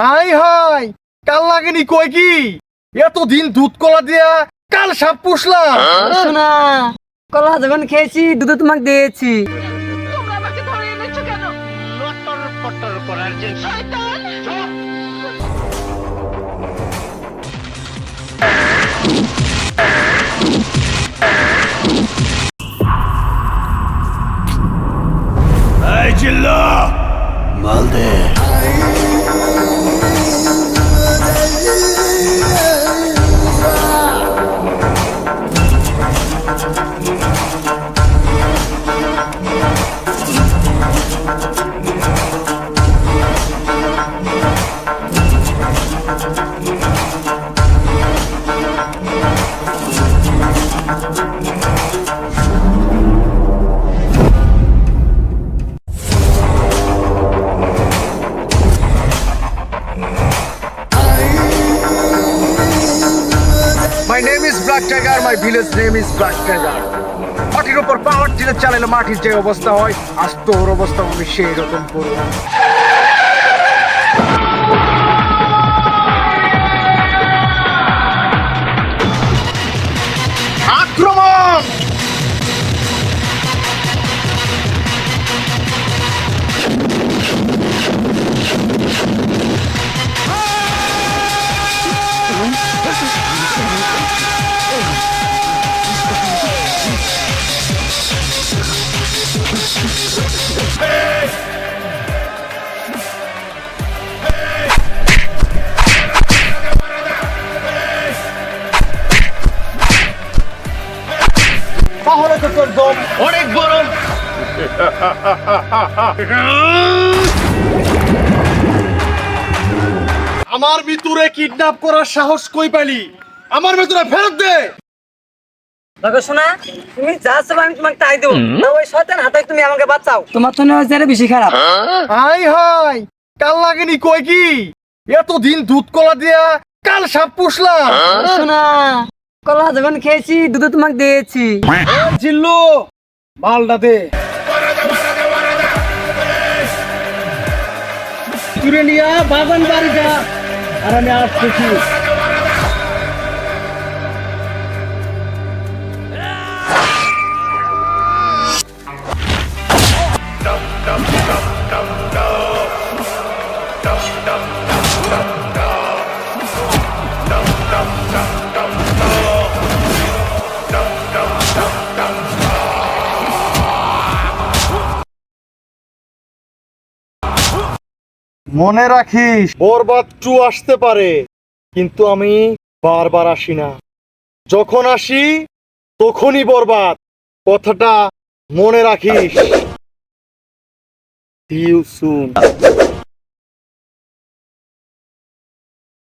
High high কাল লাগেনি কই কি? এতদিন দুধ কলা দিয়া কাল সাপ পুষলাম। শোনা কলা যখন খেয়েছি দুধ তোমাকে দিয়েছি। আমাকে black tiger my village name is black tiger মাটির উপর পাওয়ার টিলে চালালে মাটির যে অবস্থা হয়, আজ তোর অবস্থা আমি সেই রকম করব আক্রমণ! তাহলে তো তোর দম। অনেক বড়। আমার ভিতরে কিডন্যাপ করার সাহস কই পালি আমার ভিতরে ফেরত দে। দেখো শোনা তুমি যা চাও আমি তোমাকে তাই দেবো। না ওই শয়তান হাতে তুমি আমাকে বাঁচাও। তোমার তো নেওয়া যায় বেশি খারাপ। হাই হাই কাল লাগেনি কই কি? দুধ কলা দিয়া কাল সাপ পুষলাম। শোনা কলা যখন খেয়েছি দুধ তোমাকে দিয়েছি। জিল্লু মালটা দে। তুলে নিয়া বাগান বাড়ি যা। আর আমি আসতেছি মনে রাখিস, বরবাদ টু আসতে পারে, কিন্তু আমি বারবার আসি না। যখন আসি, তখনই বরবাদ। কথাটা মনে রাখিস। Wilson.